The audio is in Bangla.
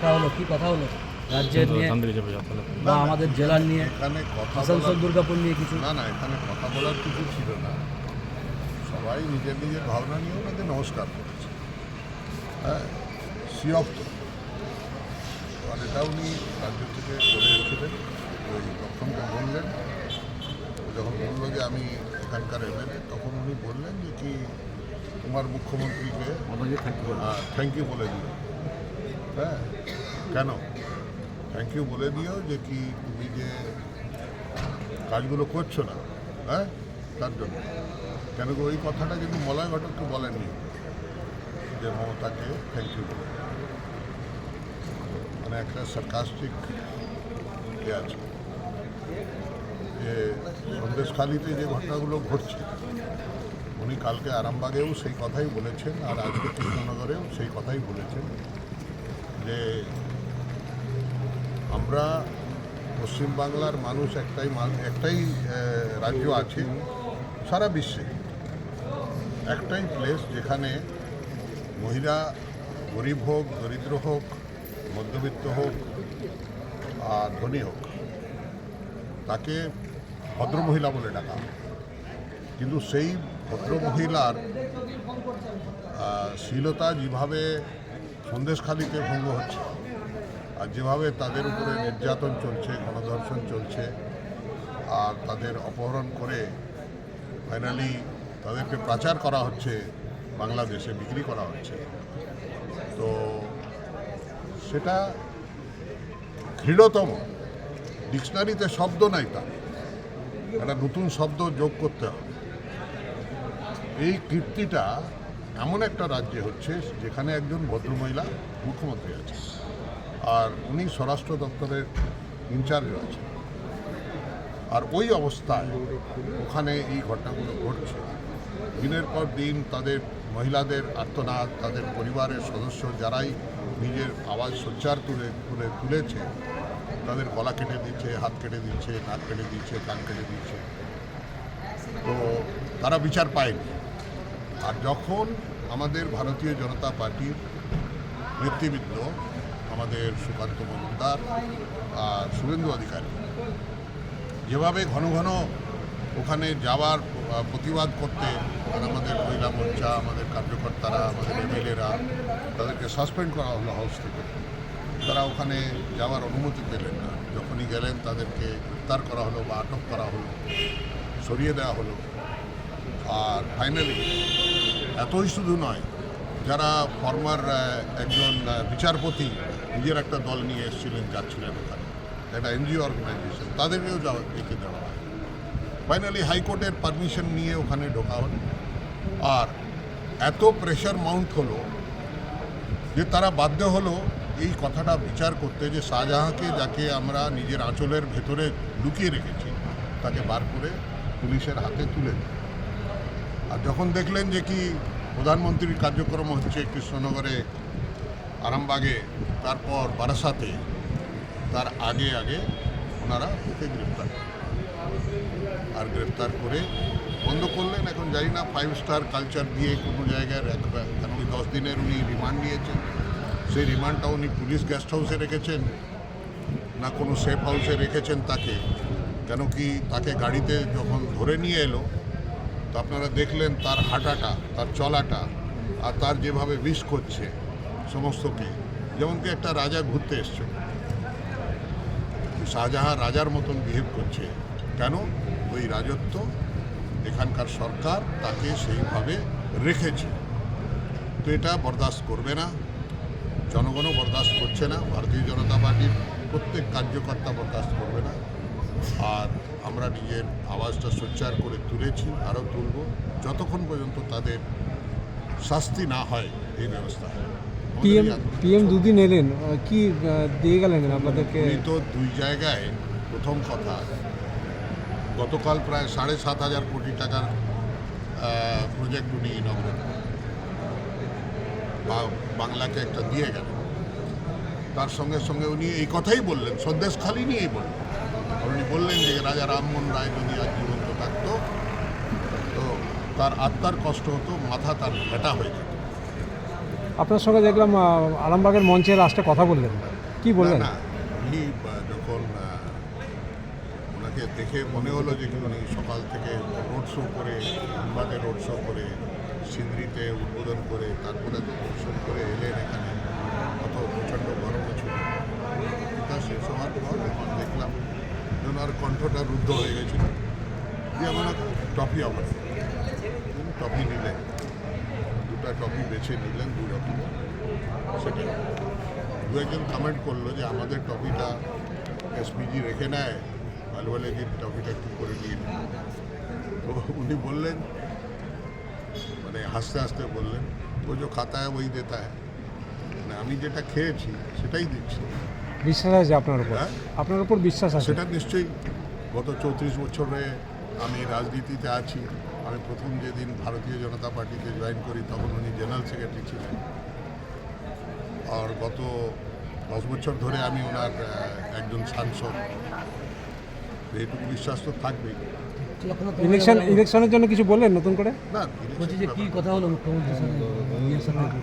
দেখা হলো কি কথা হলো? রাজ্যের নিয়ে বা আমাদের জেলার নিয়ে এখানে কথা আসানসোল দুর্গাপুর নিয়ে কিছু? না না এখানে কথা বলার কিছু ছিল না। সবাই নিজের নিজের ভাবনা নিয়ে ওনাকে নমস্কার করেছে। হ্যাঁ আর এটা উনি রাজ্য থেকে করে এসেছিলেন ওই প্রথমটা বললেন। যখন বলল যে আমি এখানকার এমএলএ তখন উনি বললেন যে কি তোমার মুখ্যমন্ত্রীকে থ্যাংক ইউ বলে। দিও হ্যাঁ কেন? থ্যাংক ইউ বলে দিও যে কি তুমি যে কাজগুলো করছ না হ্যাঁ? তার জন্য। কেন কি ওই কথাটা কিন্তু মলয় ঘটককে বলেননি যে মমতাকে থ্যাংক ইউ বলে। মানে একটা সার্কাস্টিক ইয়ে আছে। যে সন্দেশখালিতে যে ঘটনাগুলো ঘটছে, উনি কালকে আরামবাগেও সেই কথাই বলেছেন আর আজকে কৃষ্ণনগরেও সেই কথাই বলেছেন। যে আমরা পশ্চিমবাংলার মানুষ একটাই একটাই রাজ্য আছে সারা বিশ্বে। একটাই প্লেস যেখানে মহিলা গরিব হোক, দরিদ্র হোক, মধ্যবিত্ত হোক, আর ধনী হোক, তাকে ভদ্রমহিলা বলে ডাকা কিন্তু সেই ভদ্রমহিলার শীলতা যেভাবে সন্দেশখালিতে ভঙ্গ হচ্ছে। আর যেভাবে তাদের উপরে নির্যাতন চলছে, গণধর্ষণ চলছে, আর তাদের অপহরণ করে ফাইনালি তাদেরকে পাচার করা হচ্ছে, বাংলাদেশে বিক্রি করা হচ্ছে। তো সেটা ঘৃণতম ডিকশনারিতে শব্দ নাই তা একটা নতুন শব্দ যোগ করতে হবে। এই কীর্তিটা এমন একটা রাজ্যে হচ্ছে যেখানে একজন ভদ্রমহিলা মুখ্যমন্ত্রী আছে আর উনি স্বরাষ্ট্র দপ্তরের ইনচার্জ আছে আর ওই অবস্থায় ওখানে এই ঘটনাগুলো ঘটছে। দিনের পর দিন তাদের মহিলাদের আর্তনাদ, তাদের পরিবারের সদস্য যারাই নিজের আওয়াজ সোচ্চার তুলে তুলে তুলেছে, তাদের গলা কেটে দিচ্ছে, হাত কেটে দিচ্ছে, নাক কেটে দিচ্ছে, কান কেটে দিচ্ছে। তো তারা বিচার পায়নি। আর যখন আমাদের ভারতীয় জনতা পার্টির নেতৃবৃন্দ, আমাদের সুকান্ত মজুমদার আর শুভেন্দু অধিকারী। যেভাবে ঘন ঘন ওখানে যাওয়ার প্রতিবাদ করতে আর আমাদের মহিলা মোর্চা, আমাদের কার্যকর্তারা, আমাদের এমএলএরা তাদেরকে সাসপেন্ড করা হলো হাউস থেকে। তারা ওখানে যাওয়ার অনুমতি পেলেন না। যখনই গেলেন তাদেরকে গ্রেপ্তার করা হলো বা আটক করা হলো, সরিয়ে দেওয়া হলো। আর ফাইনালি এতই শুধু নয়, যারা ফর্মার একজন বিচারপতি, নিজের একটা দল নিয়ে এসেছিলেন, যাচ্ছিলেন ওখানে, একটা এনজিও অর্গানাইজেশন তাদেরকেও যাওয়া ডেকে দেওয়া হয়। ফাইনালি হাইকোর্টের পারমিশন নিয়ে ওখানে ঢোকা হলো। আর এত প্রেশার মাউন্ট হলো যে তারা বাধ্য হলো এই কথাটা বিচার করতে যে শাহজাহাঁকে যাকে আমরা নিজের আঁচলের ভেতরে লুকিয়ে রেখেছি, তাকে বার করে পুলিশের হাতে তুলে দিই আর যখন দেখলেন যে কি প্রধানমন্ত্রীর কার্যক্রম হচ্ছে কৃষ্ণনগরে আরামবাগে, তারপর বারাসাতে, তার আগে আগে ওনারা ওকে গ্রেপ্তার আর গ্রেপ্তার করে বন্ধ করলেন। এখন জানি না ফাইভ স্টার কালচার দিয়ে কোনো জায়গায় রাখবে কারণ উনি দশ দিনের উনি রিমান্ড নিয়েছেন। সেই রিমান্ডটা উনি পুলিশ গেস্ট হাউসে রেখেছেন, না কোনো সেফ হাউসে রেখেছেন তাকে। কেন কি তাকে গাড়িতে যখন ধরে নিয়ে এলো তো আপনারা দেখলেন তার হাঁটাটা, তার চলাটা আর তার যেভাবে বিষ করছে সমস্তকে যেমন কি একটা রাজা ঘুরতে এসছে। শাহজাহাঁ রাজার মতন বিহেভ করছে। কেন? ওই রাজত্ব এখানকার সরকার তাকে সেইভাবে রেখেছে। তো এটা বরদাস্ত করবে না। জনগণও বরদাস্ত করছে না। ভারতীয় জনতা পার্টির প্রত্যেক কার্যকর্তা বরদাস্ত করবে না। আর আমরা নিজের আওয়াজটা সোচ্চার করে তুলেছি আরও তুলব। যতক্ষণ পর্যন্ত তাদের শাস্তি না হয় এই ব্যবস্থা পিএম পিএম দুদিন এলেন কি দিয়ে গেলেন আপনাদেরকে? তো দুই জায়গায় প্রথম কথা গতকাল প্রায় সাড়ে সাত হাজার কোটি টাকার প্রজেক্ট উনি ইনগ্রেট বা বাংলাকে একটা দিয়ে গেলেন। তার সঙ্গে সঙ্গে উনি এই কথাই বললেন সন্দেশ খালি নিয়েই বললেন। আর উনি বললেন যে রাজা রামমোহন রায় যদি আজ জীবন্ত থাকতো তো তার আত্মার কষ্ট হতো মাথা তার ভেটা হয়ে যেত। আপনার সঙ্গে দেখলাম আরামবাগের মঞ্চে লাস্টে কথা বললেন। কি বললেন? না, উনি যখন ওনাকে দেখে মনে হলো যে উনি সকাল থেকে রোড শো করে ধনবাদে রোড শো করে সিন্দ্রিতে উদ্বোধন করে তারপরে দর্শন করে এলেন এখানে কত প্রচণ্ড গরমও ছিল তা শেষ হওয়ার পর যখন দেখলাম যে ওনার কণ্ঠটা রুদ্ধ হয়ে গেছিল দিয়ে আমার টপি আমার। টপি নিলেন। দুটা টপি বেছে নিলেন দু রকম। সেটা দু একজন কমেন্ট করল যে আমাদের টপিটা এসপিজি রেখে নেয় ভালো ভালো যে টপিটা একটু করে নিয়ে। তো উনি বললেন মানে হাসতে হাসতে বললেন ও যে খাতা হয় ওই দেতা হয় মানে আমি যেটা খেয়েছি সেটাই দিচ্ছি। বিশ্বাস আছে আপনার উপর? হ্যাঁ? আপনার উপর বিশ্বাস আছে? সেটা নিশ্চয়ই। গত চৌত্রিশ বছরে আমি রাজনীতিতে আছি। আমি প্রথম যেদিন ভারতীয় জনতা পার্টিতে জয়েন করি তখন উনি জেনারেল সেক্রেটারি ছিলেন। আর গত দশ বছর ধরে আমি ওনার একজন সাংসদ। এইটুকু বিশ্বাস তো থাকবেই। ইলেকশন ইলেকশনের জন্য কিছু বললেন নতুন করে? না কি কথা হলো মুখ্যমন্ত্রীর সঙ্গে